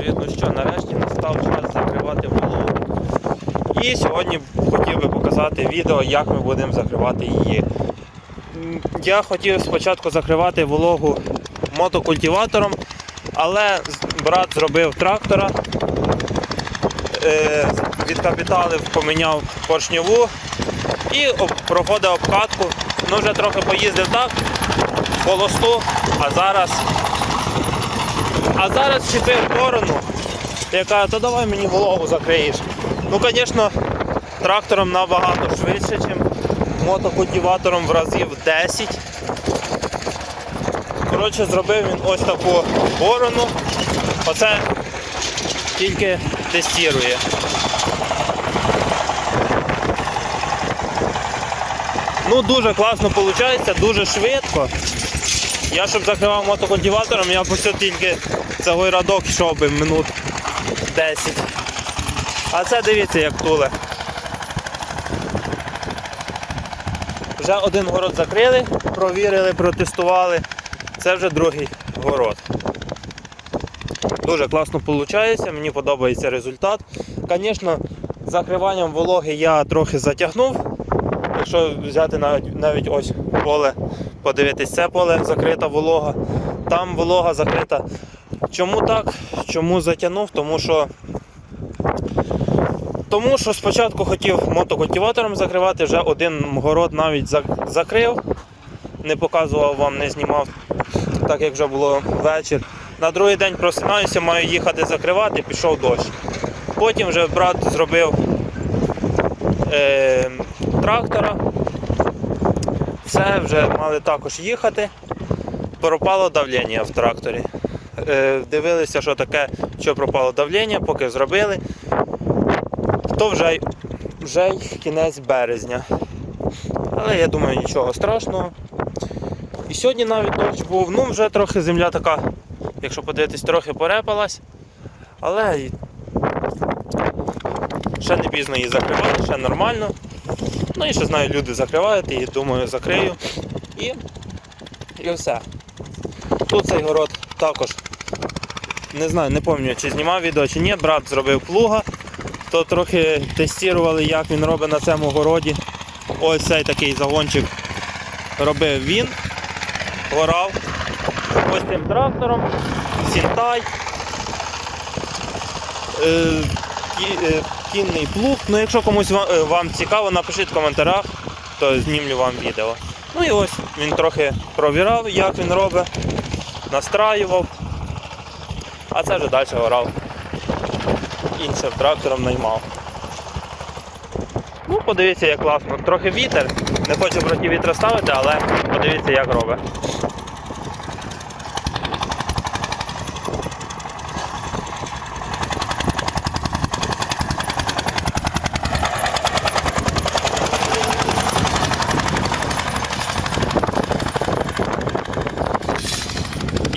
Навірно, що нарешті настав час закривати вологу. І сьогодні хотів би показати відео, як ми будемо закривати її. Я хотів спочатку закривати вологу мотокультиватором, але брат зробив трактора, е, відкапіталив, поміняв поршньову і проходив обкатку. Ну вже трохи поїздив так, по лосту, а зараз а зараз чіпив сторону, яка, то давай мені голову закриєш. Ну, звісно, трактором набагато швидше, ніж мотокультиватором в разів 10. Коротше, зробив він ось таку борону. Оце тільки тестує. Ну, дуже класно виходить, дуже швидко. Я щоб закривав мотокультиватором, я просто тільки цей радок йшов би минут 10. А це дивіться як туле. Вже один город закрили, провірили, протестували. Це вже другий город. Дуже класно виходить, мені подобається результат. Звісно, закриванням вологи я трохи затягнув. Якщо взяти навіть, навіть ось поле, подивитись, це поле закрита волога, там волога закрита. Чому так? Чому затягнув? Тому що тому що спочатку хотів мотокультиватором закривати, вже один город навіть закрив, не показував вам, не знімав, так як вже було вечір. На другий день просинаюся, маю їхати закривати, пішов дощ. Потім вже брат зробив е, трактора. Все, вже мали також їхати. Пропало давлення в тракторі. Е, дивилися, що таке, що пропало давлення, поки зробили. То вже, вже й кінець березня. Але я думаю, нічого страшного. І сьогодні навіть дощ був, ну вже трохи земля така, якщо подивитись, трохи порепалась. Але ще не пізно її закривати, ще нормально. Ну і ще знаю, люди закривають і думаю, закрию. І, і все. Тут цей город також. Не знаю, не пам'ятаю, чи знімав відео, чи ні. Брат зробив плуга, то трохи тестували, як він робить на цьому городі. Ось цей такий загончик робив він, горав. Ось цим трактором, сінтай. Е, е, кінний плуг. Ну, якщо комусь е, вам цікаво, напишіть в коментарях, то знімлю вам відео. Ну і ось він трохи провірав, як він робить, настраював. А це вже далі орав. Іншим трактором наймав. Ну, подивіться, як класно. Трохи вітер. Не хочу проти вітра ставити, але подивіться, як робить.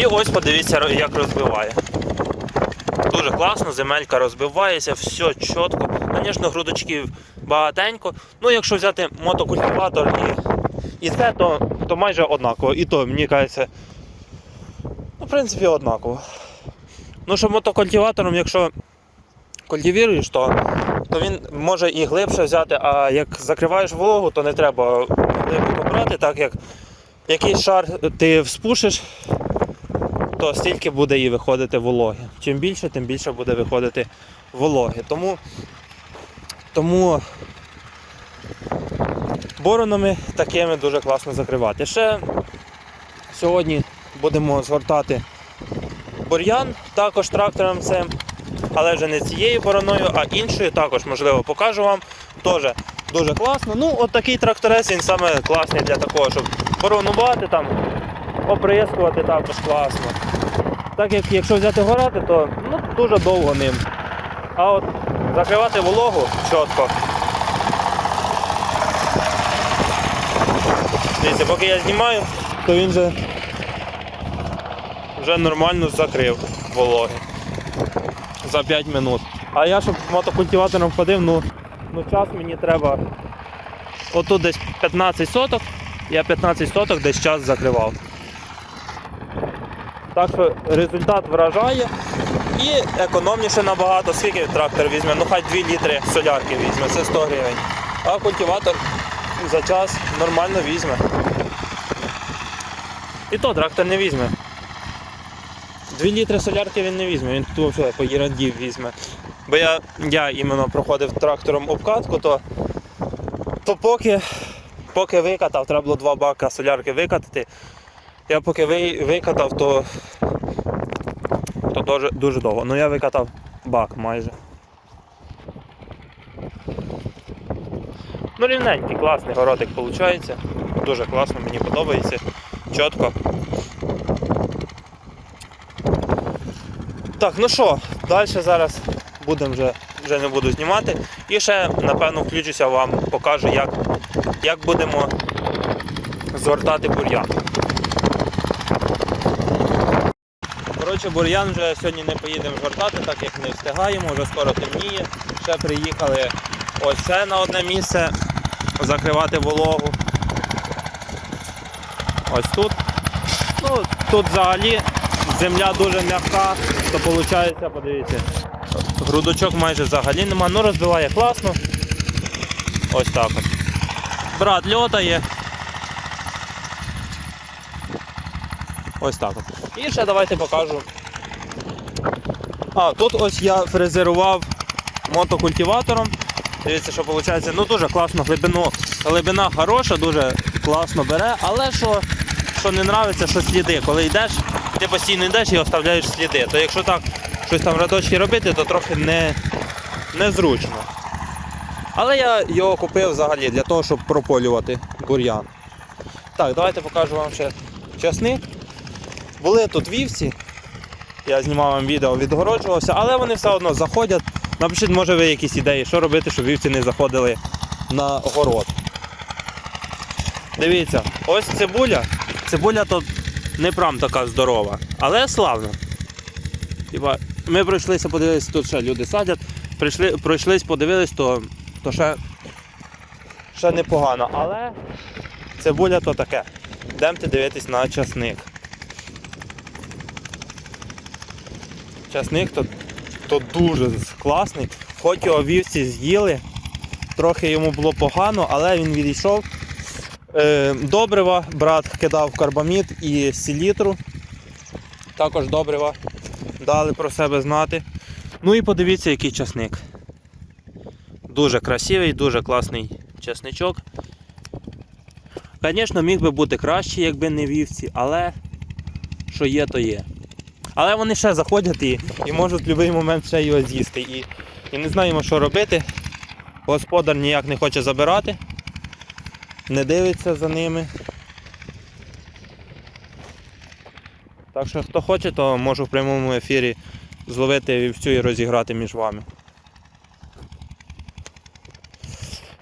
І ось подивіться, як розбиває. Дуже класно, земелька розбивається, все чітко. Звісно, грудочків багатенько. Ну, якщо взяти мотокультиватор і, і це, то, то майже однаково. І то, мені кажеться, ну, в принципі, однаково. Ну, що мотокультиватором, якщо культивіруєш, то, то він може і глибше взяти, а як закриваєш вологу, то не треба глибоко брати, так як якийсь шар ти вспушиш, то стільки буде і виходити вологи. Чим більше, тим більше буде виходити вологи. Тому, тому боронами такими дуже класно закривати. Ще сьогодні будемо згортати бур'ян, також трактором цим, але вже не цією бороною, а іншою також, можливо, покажу вам. Теж дуже класно. Ну, от такий тракторець він саме класний для такого, щоб боронувати там, оприскувати також класно. Так як якщо взяти горати, то ну, дуже довго ним. А от закривати вологу чітко. Дивіться, поки я знімаю, то він вже, вже нормально закрив вологи за 5 минут. А я щоб мотокультиватором ходив, ну, ну час мені треба. Отут десь 15 соток, я 15 соток десь час закривав. Так що результат вражає і економніше набагато. Скільки трактор візьме? Ну хай 2 літри солярки візьме, це 100 гривень. А культиватор за час нормально візьме. І то трактор не візьме. 2 літри солярки він не візьме, він тут взагалі по єранді візьме. Бо я, я іменно проходив трактором обкатку, то, то поки, поки викатав, треба було два бака солярки викатати. Я поки ви, викатав, то, то дуже, дуже довго. Ну я викатав бак майже. Ну рівненький, класний городик виходить. Дуже класно, мені подобається. Чітко. Так, ну що, далі зараз будемо вже, вже не буду знімати. І ще, напевно, включуся вам, покажу, як, як будемо згортати бур'ян. Коротше, бур'ян вже сьогодні не поїдемо згортати, так як не встигаємо, вже скоро темніє. Ще приїхали ось це на одне місце закривати вологу. Ось тут. Ну, тут взагалі земля дуже м'яка, то виходить, подивіться, грудочок майже взагалі нема, ну розбиває класно. Ось так от. Брат льотає. Ось так от. І ще давайте покажу. А, тут ось я фрезерував мотокультиватором. Дивіться, що виходить, ну дуже класно глибину. Глибина хороша, дуже класно бере, але що, що не подобається, що сліди. Коли йдеш, ти постійно йдеш і оставляєш сліди. То якщо так щось там радочки робити, то трохи не, незручно. Але я його купив взагалі для того, щоб прополювати бур'ян. Так, давайте покажу вам ще часник. Були тут вівці, я знімав вам відео, відгороджувався, але вони все одно заходять. Напишіть, може ви якісь ідеї, що робити, щоб вівці не заходили на город. Дивіться, ось цибуля. Цибуля тут не прям така здорова, але славна. Типа, ми пройшлися, подивилися, тут ще люди садять, прийшли, пройшлись, подивились, то, то ще, ще непогано. Але цибуля то таке. Йдемте дивитись на часник. Часник то, то дуже класний. Хоч його вівці з'їли, трохи йому було погано, але він відійшов. Е, добрива брат кидав карбамід і селітру. Також добрива дали про себе знати. Ну і подивіться, який часник. Дуже красивий, дуже класний часничок. Звісно, міг би бути краще, якби не вівці, але що є, то є. Але вони ще заходять і, і можуть в будь-який момент ще його з'їсти. І, і не знаємо, що робити. Господар ніяк не хоче забирати, не дивиться за ними. Так що хто хоче, то можу в прямому ефірі зловити вівцю і розіграти між вами.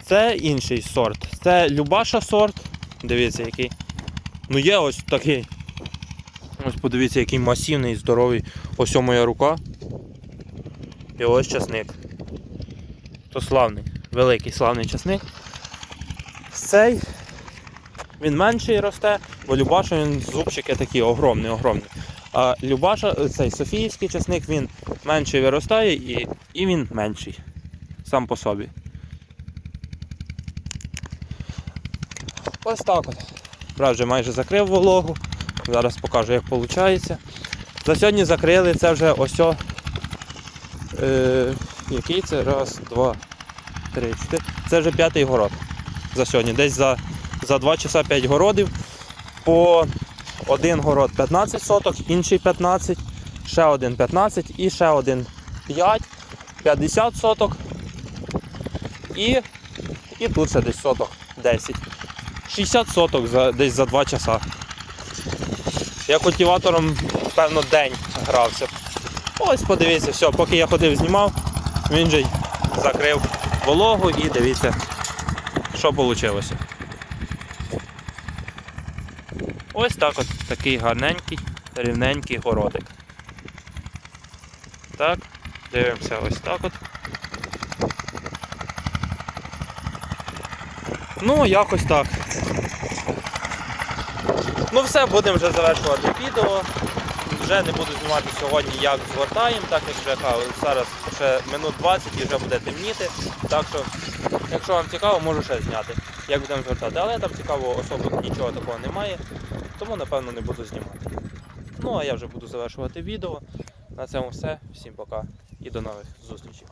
Це інший сорт. Це Любаша сорт. Дивіться який. Ну є ось такий. Ось подивіться, який масивний, здоровий. Ось моя рука. І ось часник. То славний, великий славний часник. Цей він менший росте, бо Любаша він зубчики такі огромні, огромні. А Любаша, цей Софіївський часник, він менший виростає і, і він менший. Сам по собі. Ось так от. Вже майже закрив вологу. Зараз покажу, як виходить. За сьогодні закрили це вже ось. Е, який це? Раз, два, три, чотири. Це вже п'ятий город за сьогодні. Десь за, за 2 часа 5 городів. По один город 15 соток, інший 15, ще один 15 і ще один 5, 50 соток. І, і тут ще десь соток 10. 60 соток за, десь за 2 часа. Я культиватором, певно, день грався. Ось подивіться, все, поки я ходив, знімав, він же закрив вологу і дивіться, що вийшло. Ось так от такий гарненький, рівненький городик. Так, дивимося ось так от. Ну, якось так. Ну все, будемо вже завершувати відео. вже не буду знімати сьогодні, як згортаємо, так як вже зараз ще минут 20 і вже буде темніти. Так що, якщо вам цікаво, можу ще зняти, як будемо згортати. Але там цікаво, особо нічого такого немає, тому напевно не буду знімати. Ну а я вже буду завершувати відео. На цьому все. Всім пока і до нових зустрічей.